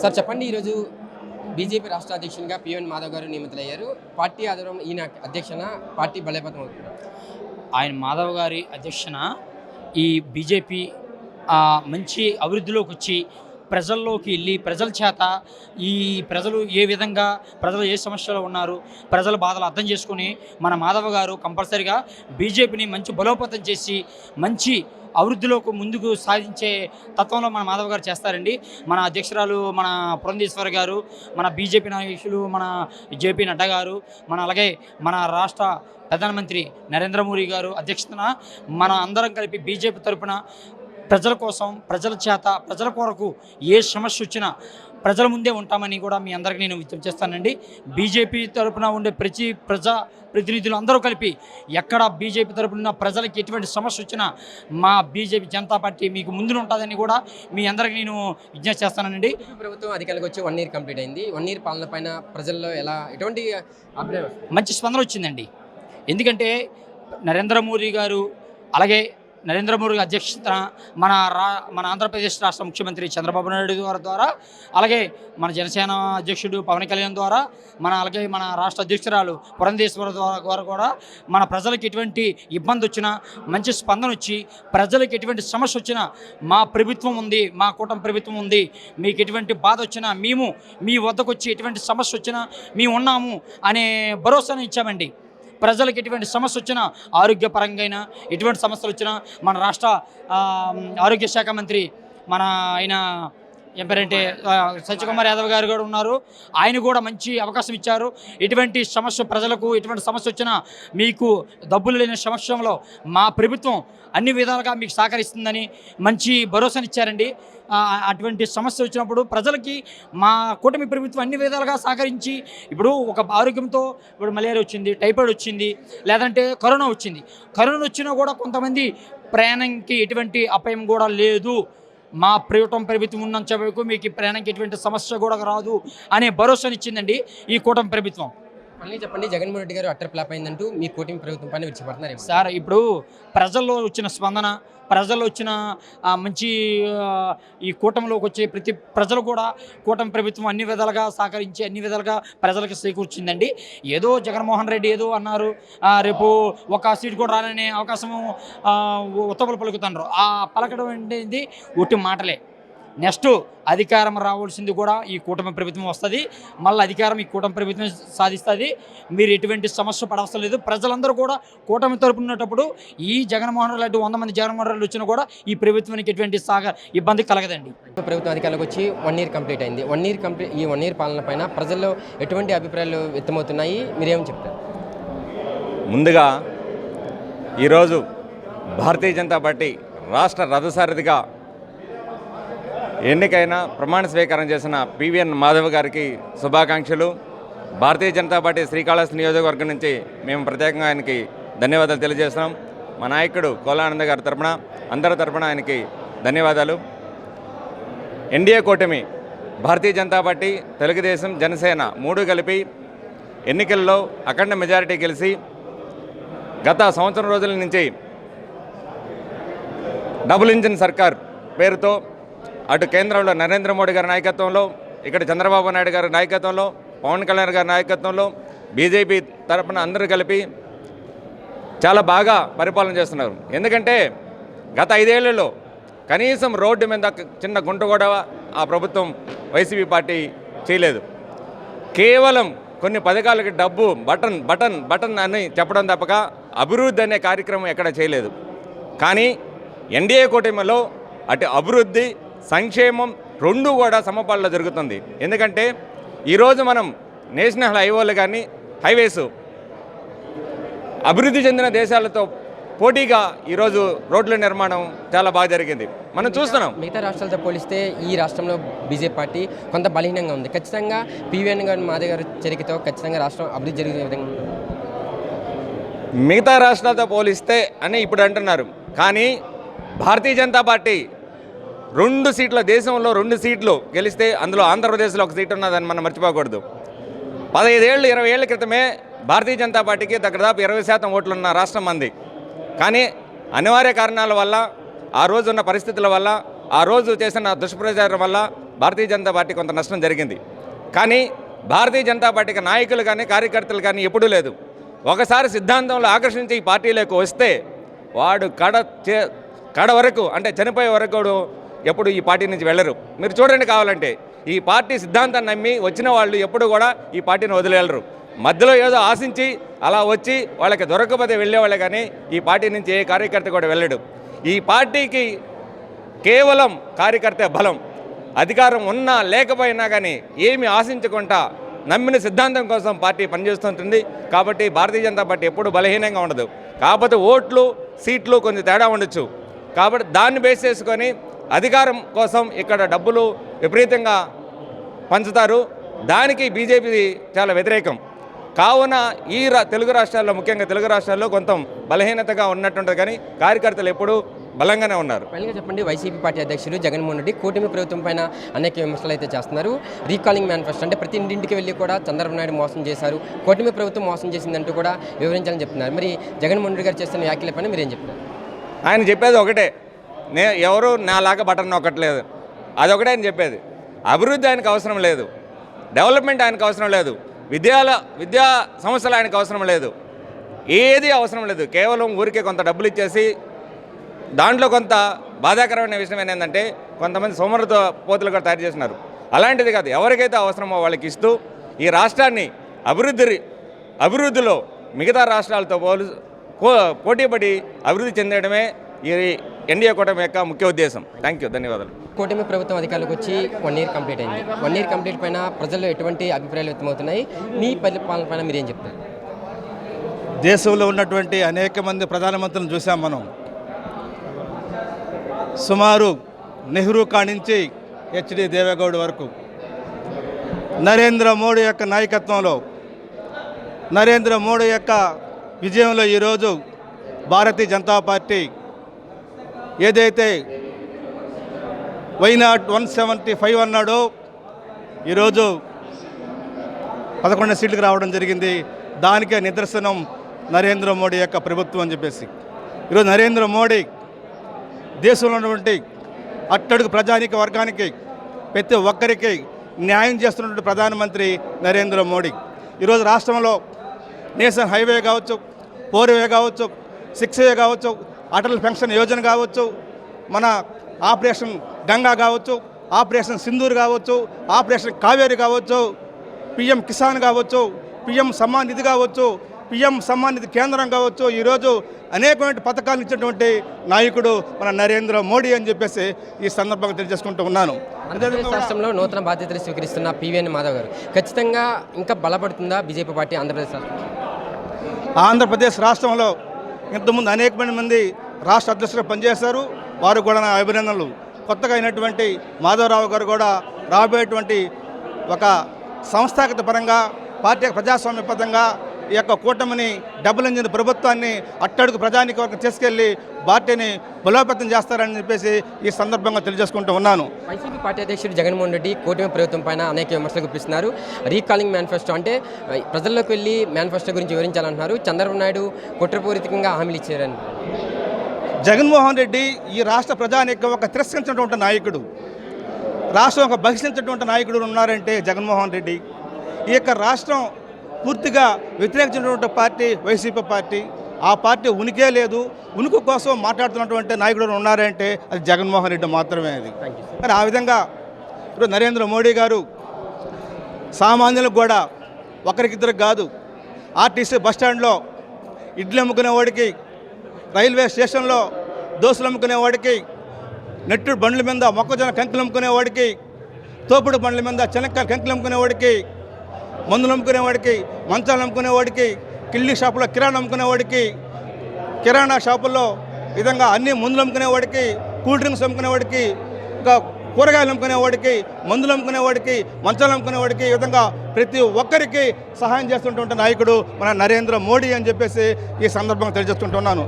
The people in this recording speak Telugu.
సార్ చెప్పండి ఈరోజు బీజేపీ రాష్ట్ర అధ్యక్షునిగా పిఎన్ మాధవ్ గారు నియమితులయ్యారు. పార్టీ ఆధారం ఈయన అధ్యక్షన పార్టీ బలపతం అవుతుంది. ఆయన మాధవ్ గారి అధ్యక్షన ఈ బీజేపీ మంచి అభివృద్ధిలోకి వచ్చి ప్రజల్లోకి వెళ్ళి ప్రజల చేత ఈ ప్రజలు ఏ విధంగా ప్రజలు ఏ సమస్యలో ఉన్నారు ప్రజల బాధలు అర్థం చేసుకుని మన మాధవ గారు కంపల్సరిగా బీజేపీని మంచి బలోపేతం చేసి మంచి అభివృద్ధిలోకి ముందుకు సాధించే తత్వంలో మన మాధవ్ గారు చేస్తారండి. మన అధ్యక్షురాలు మన పురంధేశ్వర్ గారు మన బీజేపీ నాయకులు మన జేపీ నడ్డా గారు మన అలాగే మన రాష్ట్ర ప్రధానమంత్రి నరేంద్ర మోడీ గారు అధ్యక్షతన మన అందరం కలిపి బీజేపీ తరపున ప్రజల కోసం ప్రజల చేత ప్రజల కొరకు ఏ సమస్య వచ్చినా ప్రజల ముందే ఉంటామని కూడా మీ అందరికీ నేను విజ్ఞప్తి చేస్తానండి. బీజేపీ తరపున ఉండే ప్రతి ప్రజా ప్రతినిధులు అందరూ కలిపి ఎక్కడ బీజేపీ తరపున ఉన్న ప్రజలకి ఎటువంటి సమస్య వచ్చినా మా బీజేపీ జనతా పార్టీ మీకు ముందు ఉంటుందని కూడా మీ అందరికీ నేను విజ్ఞప్తి చేస్తానండి. ప్రభుత్వం అధికారులకు వచ్చి వన్ ఇయర్ కంప్లీట్ అయింది. వన్ ఇయర్ పాలన పైన ప్రజల్లో ఎలా ఎటువంటి మంచి స్పందన వచ్చిందండి. ఎందుకంటే నరేంద్ర మోదీ గారు అలాగే నరేంద్ర మోడీ అధ్యక్షతన మన రా మన ఆంధ్రప్రదేశ్ రాష్ట్ర ముఖ్యమంత్రి చంద్రబాబు నాయుడు గారి ద్వారా అలాగే మన జనసేన అధ్యక్షుడు పవన్ కళ్యాణ్ ద్వారా మన అలాగే మన రాష్ట్ర అధ్యక్షురాలు పురంధేశ్వర ద్వారా ద్వారా కూడా మన ప్రజలకు ఎటువంటి ఇబ్బంది వచ్చినా మంచి స్పందన వచ్చి ప్రజలకు ఎటువంటి సమస్య వచ్చినా మా ప్రభుత్వం ఉంది మా కూటమి ప్రభుత్వం ఉంది మీకు ఎటువంటి బాధ వచ్చినా మేము మీ వద్దకు వచ్చి ఎటువంటి సమస్య వచ్చినా మేము ఉన్నాము అనే భరోసాను ఇచ్చామండి. ప్రజలకు ఎటువంటి సమస్య వచ్చినా ఆరోగ్యపరంగా అయినా ఎటువంటి సమస్యలు వచ్చినా మన రాష్ట్ర ఆరోగ్య శాఖ మంత్రి మన ఆయన ఏం సత్యకుమార్ యాదవ్ గారు కూడా ఉన్నారు. ఆయన కూడా మంచి అవకాశం ఇచ్చారు. ఎటువంటి సమస్య ప్రజలకు ఎటువంటి సమస్య వచ్చినా మీకు డబ్బులు లేని సమస్యలో మా ప్రభుత్వం అన్ని విధాలుగా మీకు సహకరిస్తుందని మంచి భరోసానిచ్చారండి అటువంటి సమస్య వచ్చినప్పుడు ప్రజలకి మా కూటమి ప్రభుత్వం అన్ని విధాలుగా సహకరించి ఇప్పుడు ఒక ఆరోగ్యంతో ఇప్పుడు మలేరియా వచ్చింది టైఫాయిడ్ వచ్చింది లేదంటే కరోనా వచ్చింది. కరోనా వచ్చినా కూడా కొంతమంది ప్రయాణంకి ఎటువంటి అపాయం కూడా లేదు. మా ప్రభుత్వం ప్రభుత్వం ఉన్నంత వరకు మీకు ఈ ప్రయాణంకి ఎటువంటి సమస్య కూడా రాదు అనే భరోసానిచ్చిందండి ఈ కూటమి ప్రభుత్వం. మళ్ళీ చెప్పండి జగన్మోహన్ రెడ్డి గారు అట్టర్ ఫ్లాప్ అయిందంటూ మీ కూటమి ప్రభుత్వం పైన విడిచిపడుతున్నారు సార్ ఇప్పుడు ప్రజల్లో వచ్చిన స్పందన ప్రజల్లో వచ్చిన మంచి ఈ కూటమిలోకి వచ్చే ప్రతి ప్రజలు కూడా కూటమి ప్రభుత్వం అన్ని విధాలుగా సహకరించి అన్ని విధాలుగా ప్రజలకు చేకూర్చిందండి. ఏదో జగన్మోహన్ రెడ్డి ఏదో అన్నారు రేపు ఒక సీట్ కూడా రాననే అవకాశము ఉత్తములు పలుకుతున్నారు. ఆ పలకడం అనేది ఒట్టి మాటలే. నెక్స్ట్ అధికారం రావాల్సింది కూడా ఈ కూటమి ప్రభుత్వం వస్తుంది. మళ్ళీ అధికారం ఈ కూటమి ప్రభుత్వం సాధిస్తుంది. మీరు ఎటువంటి సమస్య పడవసరం లేదు. ప్రజలందరూ కూడా కూటమి తరపున ఉన్నప్పుడు ఈ జగన్మోహన్ రెడ్డి వంద మంది జగన్మోహన్ రెడ్డి వచ్చినా కూడా ఈ ప్రభుత్వానికి ఎటువంటి సాగ ఇబ్బంది కలగదండి. ప్రభుత్వం అధికారులకు వచ్చి వన్ ఇయర్ కంప్లీట్ అయింది. వన్ ఇయర్ కంప్లీట్ ఈ వన్ ఇయర్ పాలన పైన ప్రజల్లో ఎటువంటి అభిప్రాయాలు వ్యక్తమవుతున్నాయి? మీరేం చెప్తారు? ముందుగా ఈరోజు భారతీయ జనతా పార్టీ రాష్ట్ర రథసారథిగా ఎన్నికైన ప్రమాణ స్వీకారం చేసిన పివిఎన్ మాధవ్ గారికి శుభాకాంక్షలు. భారతీయ జనతా పార్టీ శ్రీకాళహస్తి నియోజకవర్గం నుంచి మేము ప్రత్యేకంగా ఆయనకి ధన్యవాదాలు తెలియజేస్తున్నాం. మా నాయకుడు కోలానంద గారి తరపున అందరి తరపున ఆయనకి ధన్యవాదాలు. ఎన్డీఏ కూటమి భారతీయ జనతా పార్టీ తెలుగుదేశం జనసేన మూడు కలిపి ఎన్నికల్లో అఖండ మెజారిటీ గెలిచి గత సంవత్సరం రోజుల నుంచి డబుల్ ఇంజిన్ సర్కార్ పేరుతో అటు కేంద్రంలో నరేంద్ర మోడీ గారి నాయకత్వంలో ఇక్కడ చంద్రబాబు నాయుడు గారి నాయకత్వంలో పవన్ కళ్యాణ్ గారి నాయకత్వంలో బీజేపీ తరఫున అందరూ కలిపి చాలా బాగా పరిపాలన చేస్తున్నారు. ఎందుకంటే గత ఐదేళ్ళలో కనీసం రోడ్డు మీద చిన్న గుంట కూడా ఆ ప్రభుత్వం వైసీపీ పార్టీ చేయలేదు. కేవలం కొన్ని పథకాలకి డబ్బు బటన్ బటన్ బటన్ అని చెప్పడం తప్పక అభివృద్ధి అనే కార్యక్రమం ఎక్కడ చేయలేదు. కానీ ఎన్డీఏ కూటమిలో అటు అభివృద్ధి సంక్షేమం రెండు కూడా సమపాల్లో జరుగుతుంది. ఎందుకంటే ఈరోజు మనం నేషనల్ హైవేలు కానీ హైవేస్ అభివృద్ధి చెందిన దేశాలతో పోటీగా ఈరోజు రోడ్ల నిర్మాణం చాలా బాగా జరిగింది. మనం చూస్తున్నాం. మిగతా రాష్ట్రాలతో పోలిస్తే ఈ రాష్ట్రంలో బీజేపీ పార్టీ కొంత బలహీనంగా ఉంది. ఖచ్చితంగా పివిఎన్ గారు మాధవ్ గారు చరికతో ఖచ్చితంగా రాష్ట్రం అభివృద్ధి జరిగే విధంగా. మిగతా రాష్ట్రాలతో పోలిస్తే అని ఇప్పుడు అంటున్నారు. కానీ భారతీయ జనతా పార్టీ రెండు సీట్ల దేశంలో రెండు సీట్లు గెలిస్తే అందులో ఆంధ్రప్రదేశ్లో ఒక సీట్ ఉన్నదని మనం మర్చిపోకూడదు. పదహైదేళ్ళు ఇరవై ఏళ్ళ క్రితమే భారతీయ జనతా పార్టీకి దగ్గరదాపు ఇరవై శాతం ఓట్లు ఉన్న రాష్ట్రం మంది కానీ అనివార్య కారణాల వల్ల ఆ రోజు ఉన్న పరిస్థితుల వల్ల ఆ రోజు చేసిన దుష్ప్రచారం వల్ల భారతీయ జనతా పార్టీ కొంత నష్టం జరిగింది. కానీ భారతీయ జనతా పార్టీకి నాయకులు కానీ కార్యకర్తలు కానీ ఎప్పుడూ లేదు. ఒకసారి సిద్ధాంతంలో ఆకర్షించి ఈ పార్టీలోకి వస్తే వాడు కడ చే కడ వరకు అంటే చనిపోయే వరకు కూడా ఎప్పుడు ఈ పార్టీ నుంచి వెళ్ళరు. మీరు చూడండి కావాలంటే ఈ పార్టీ సిద్ధాంతాన్ని నమ్మి వచ్చిన వాళ్ళు ఎప్పుడు కూడా ఈ పార్టీని వదిలేళ్ళరు మధ్యలో ఏదో ఆశించి అలా వచ్చి వాళ్ళకి దొరకకపోతే వెళ్ళేవాళ్ళే కానీ ఈ పార్టీ నుంచి ఏ కార్యకర్త కూడా వెళ్ళడు. ఈ పార్టీకి కేవలం కార్యకర్త బలం. అధికారం ఉన్నా లేకపోయినా కానీ ఏమి ఆశించకుండా నమ్మిన సిద్ధాంతం కోసం పార్టీ పనిచేస్తుంటుంది. కాబట్టి భారతీయ జనతా పార్టీ ఎప్పుడు బలహీనంగా ఉండదు. కాకపోతే ఓట్లు సీట్లు కొంచెం తేడా ఉండొచ్చు. కాబట్టి దాన్ని బేస్ చేసుకొని అధికారం కోసం ఇక్కడ డబ్బులు విపరీతంగా పంచుతారు. దానికి బీజేపీ చాలా వ్యతిరేకం. కావున ఈ రా తెలుగు రాష్ట్రాల్లో ముఖ్యంగా తెలుగు రాష్ట్రాల్లో కొంత బలహీనతగా ఉన్నట్టుంటుంది కానీ కార్యకర్తలు ఎప్పుడూ బలంగానే ఉన్నారు. ఫైనల్గా చెప్పండి వైసీపీ పార్టీ అధ్యక్షులు జగన్మోహన్ రెడ్డి కూటమి ప్రభుత్వం పైన అనేక విమర్శలు అయితే చేస్తున్నారు. రీకాలింగ్ మేనిఫెస్టో అంటే ప్రతి ఇంటింటికి వెళ్ళి కూడా చంద్రబాబు నాయుడు మోసం చేశారు. కూటమి ప్రభుత్వం మోసం చేసిందంటూ కూడా వివరించాలని చెప్తున్నారు. మరి జగన్మోహన్ రెడ్డి గారు చేస్తున్న వ్యాఖ్యల పైన మీరేం చెప్తున్నారు ఆయన చెప్పేది ఒకటే నే ఎవరు నాలాగా బటన్ నొక్కట్లేదు. అదొకటే ఆయన చెప్పేది. అభివృద్ధి ఆయనకు అవసరం లేదు. డెవలప్మెంట్ ఆయనకు అవసరం లేదు. విద్యాల విద్యా సంస్థలు ఆయనకు అవసరం లేదు. ఏది అవసరం లేదు. కేవలం ఊరికే కొంత డబ్బులు ఇచ్చేసి దాంట్లో కొంత బాధాకరమైన విషయం ఏంటంటే కొంతమంది సోమరత పోతులు కూడా తయారు చేస్తున్నారు. అలాంటిది కాదు. ఎవరికైతే అవసరమో వాళ్ళకి ఇస్తూ ఈ రాష్ట్రాన్ని అభివృద్ధి అభివృద్ధిలో మిగతా రాష్ట్రాలతో పోలు పో- పోటీపడి అభివృద్ధి చెందడమే ఈ ఎన్డీఏ కూటమి యొక్క ముఖ్య ఉద్దేశం. థ్యాంక్ యూ ధన్యవాదాలు. కూటమి ప్రభుత్వం అధికారులకు వచ్చి వన్ ఇయర్ కంప్లీట్ అయింది. వన్ ఇయర్ కంప్లీట్ పైన ప్రజల్లో ఎటువంటి అభిప్రాయాలు వ్యక్తమవుతున్నాయి? మీ పరిపాలన పైన మీరేం చెప్తారు? దేశంలో ఉన్నటువంటి అనేక మంది ప్రధానమంత్రులను చూసాం మనం. సుమారు నెహ్రూ కానించి హెచ్డి దేవేగౌడ్ వరకు. నరేంద్ర మోడీ యొక్క నాయకత్వంలో నరేంద్ర మోడీ యొక్క విజయంలో ఈరోజు భారతీయ జనతా పార్టీ ఏదైతే why not one seventy five అన్నాడో ఈరోజు పదకొండు సీట్లకు రావడం జరిగింది. దానికే నిదర్శనం నరేంద్ర మోడీ యొక్క ప్రభుత్వం అని చెప్పేసి. ఈరోజు నరేంద్ర మోడీ దేశంలో ఉన్నటువంటి అట్టడుగు ప్రజానిక వర్గానికి ప్రతి ఒక్కరికి న్యాయం చేస్తున్నటువంటి ప్రధానమంత్రి నరేంద్ర మోడీ. ఈరోజు రాష్ట్రంలో నేషనల్ హైవే కావచ్చు ఫోర్ వే కావచ్చు సిక్స్ వే కావచ్చు అటల్ పెన్షన్ యోజన కావచ్చు మన ఆపరేషన్ గంగా కావచ్చు ఆపరేషన్ సింధూర్ కావచ్చు ఆపరేషన్ కావేరి కావచ్చు పిఎం కిసాన్ కావచ్చు పిఎం సమ్మాన్ నిధి కావచ్చు పిఎం సమ్మాన్ నిధి కేంద్రం కావచ్చు ఈరోజు అనేకమైన పథకాలు ఇచ్చినటువంటి నాయకుడు మన నరేంద్ర మోడీ అని చెప్పేసి ఈ సందర్భంగా తెలియజేసుకుంటూ ఉన్నాను. రాష్ట్రంలో నూతన బాధ్యతలు స్వీకరిస్తున్న పివిఎన్ మాధవ్ గారు ఖచ్చితంగా ఇంకా బలపడుతుందా బీజేపీ పార్టీ ఆంధ్రప్రదేశ్ ఆంధ్రప్రదేశ్ రాష్ట్రంలో ఇంతకుముందు అనేకమైన మంది రాష్ట్ర అధ్యక్షులు పనిచేశారు. వారు కూడా నా అభినందనలు. కొత్తగా అయినటువంటి మాధవరావు గారు కూడా రాబోయేటువంటి ఒక సంస్థాగత పరంగా పార్టీ ప్రజాస్వామ్య ప్రజాస్వామ్యబద్ధంగా ఈ యొక్క కూటమిని డబుల్ ఇంజిన్ ప్రభుత్వాన్ని అట్టడుగు ప్రజానికి వరకు తీసుకెళ్ళి పార్టీని బలోపేతం చేస్తారని చెప్పేసి ఈ సందర్భంగా తెలియజేసుకుంటూ ఉన్నాను. వైసీపీ పార్టీ అధ్యక్షుడు జగన్మోహన్ రెడ్డి కూటమి ప్రభుత్వం పైన అనేక విమర్శలు గుప్పిస్తున్నారు. రీకాలింగ్ మేనిఫెస్టో అంటే ప్రజల్లోకి వెళ్ళి మేనిఫెస్టో గురించి వివరించాలంటున్నారు. చంద్రబాబు నాయుడు కుట్రపూరితంగా హామీలు ఇచ్చారని. జగన్మోహన్ రెడ్డి ఈ రాష్ట్ర ప్రజానికి ఒక తిరస్కరించినటువంటి నాయకుడు. రాష్ట్రం ఒక బహిష్కరించినటువంటి నాయకుడు ఉన్నారంటే జగన్మోహన్ రెడ్డి. ఈ యొక్క రాష్ట్రం పూర్తిగా వ్యతిరేకించినటువంటి పార్టీ వైసీపీ పార్టీ. ఆ పార్టీ ఉనికే లేదు. ఉనికి కోసం మాట్లాడుతున్నటువంటి నాయకుడు ఉన్నారంటే అది జగన్మోహన్ రెడ్డి మాత్రమే అది. మరి ఆ విధంగా ఇప్పుడు నరేంద్ర మోడీ గారు సామాన్యులకు కూడా ఒకరికిద్దరు కాదు. ఆర్టీసీ బస్టాండ్లో ఇడ్లీ అమ్ముకునేవాడికి రైల్వే స్టేషన్లో దోశలు అమ్ముకునేవాడికి నెట్టు బండ్ల మీద మొక్కజొన్న కంకులు అమ్ముకునేవాడికి తోపుడు బండ్ల మీద చెనక్కాయలు కంకులు అమ్ముకునేవాడికి మందులు అమ్ముకునేవాడికి మంచాలు అమ్ముకునేవాడికి కిళ్ళి షాపులో కిరాణా అమ్ముకునేవాడికి కిరాణా షాపుల్లో విధంగా అన్ని మందులు అమ్ముకునేవాడికి కూల్ డ్రింక్స్ అమ్ముకునేవాడికి ఇంకా కూరగాయలు అమ్ముకునేవాడికి మందులు అమ్ముకునేవాడికి మంచాలు అమ్ముకునేవాడికి ఈ విధంగా ప్రతి ఒక్కరికి సహాయం చేస్తుంటుంటే నాయకుడు మన నరేంద్ర మోడీ అని చెప్పేసి ఈ సందర్భంగా తెలియజేస్తుంటున్నాను.